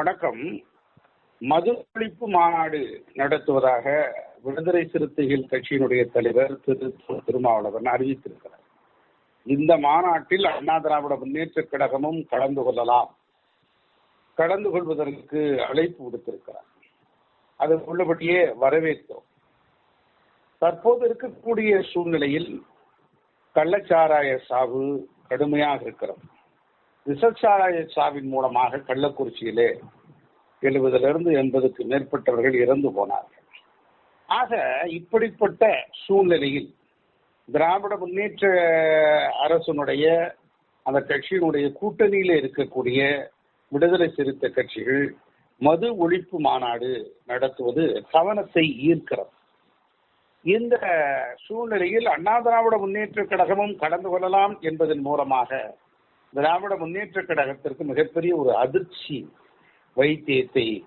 வணக்கம். மது ஒழிப்பு மாநாடு நடத்துவதாக விடுதலை சிறுத்தைகள் கட்சியினுடைய தலைவர் திரு. திருமாவளவன் அறிவித்திருக்கிறார். இந்த மாநாட்டில் அண்ணா திராவிட முன்னேற்ற கழகமும் கலந்து கொள்ளலாம். கலந்து கொள்வதற்கு அழைப்பு விடுத்திருக்கிறார். அது உள்ளபடியே வரவேற்கிறோம். தற்போது இருக்கக்கூடிய சூழ்நிலையில் கள்ளச்சாராய சாவு கடுமையாக இருக்கிறது. விசச்சாராய சாவின் மூலமாக கள்ளக்குறிச்சியிலே எழுபதிலிருந்து எண்பதுக்கு மேற்பட்டவர்கள் இறந்து போனார்கள். ஆக இப்படிப்பட்ட சூழ்நிலையில் திராவிட முன்னேற்ற அரசனுடைய அந்த கட்சியினுடைய கூட்டணியில் இருக்கக்கூடிய விடுதலை சிறுத்தை கட்சிகள் மது ஒழிப்பு மாநாடு நடத்துவது கவனத்தை ஈர்க்கிறது. இந்த சூழ்நிலையில் அண்ணா திராவிட முன்னேற்ற கழகமும் கலந்து கொள்ளலாம் என்பதன் மூலமாக திராவிட முன்னேற்ற கழகத்திற்கு மிகப்பெரிய ஒரு அதிர்ச்சி வைத்தியத்தை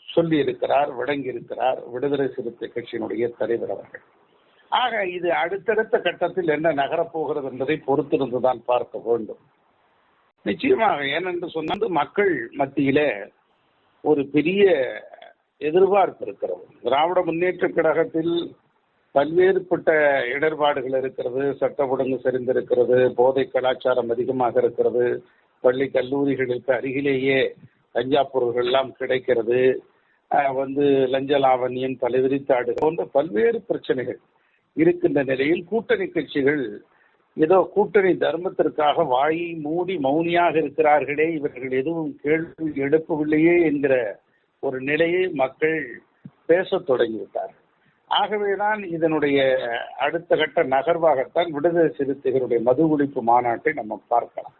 சொல்லி இருக்கிறார் வழங்கி இருக்கிறார் விடுதலை சிறுத்தை கட்சியினுடைய தலைவர் அவர்கள். ஆக இது அடுத்தடுத்த கட்டத்தில் என்ன நகரப்போகிறது என்பதை பொறுத்திருந்துதான் பார்க்க வேண்டும். நிச்சயமாக ஏனென்று சொன்னது மக்கள் மத்தியில ஒரு பெரிய எதிர்பார்ப்பு இருக்கிறது. திராவிட முன்னேற்ற கழகத்தில் பல்வேறுபட்ட இடர்பாடுகள் இருக்கிறது சட்ட ஒழுங்கு சரிந்திருக்கிறது போதை கலாச்சாரம் அதிகமாக இருக்கிறது பள்ளி கல்லூரிகளுக்கு அருகிலேயே கஞ்சா பொருள்கள் எல்லாம் கிடைக்கிறது வந்து லஞ்ச லாவணியம் தலைவிரித்தாடு போன்ற பல்வேறு பிரச்சனைகள் இருக்கின்ற நிலையில் கூட்டணி கட்சிகள் ஏதோ கூட்டணி தர்மத்திற்காக வாயை மூடி மௌனியாக இருக்கிறார்களே இவர்கள் எதுவும் கேள்வி எழுப்பவில்லையே என்கிற ஒரு நிலையை மக்கள் பேசத் தொடங்கிவிட்டார்கள். ஆகவேதான் இதனுடைய அடுத்த கட்ட நகர்வாகத்தான் விடுதலை சிறுத்தைகளுடைய மது ஒழிப்பு மாநாட்டை நம்ம பார்க்கலாம்.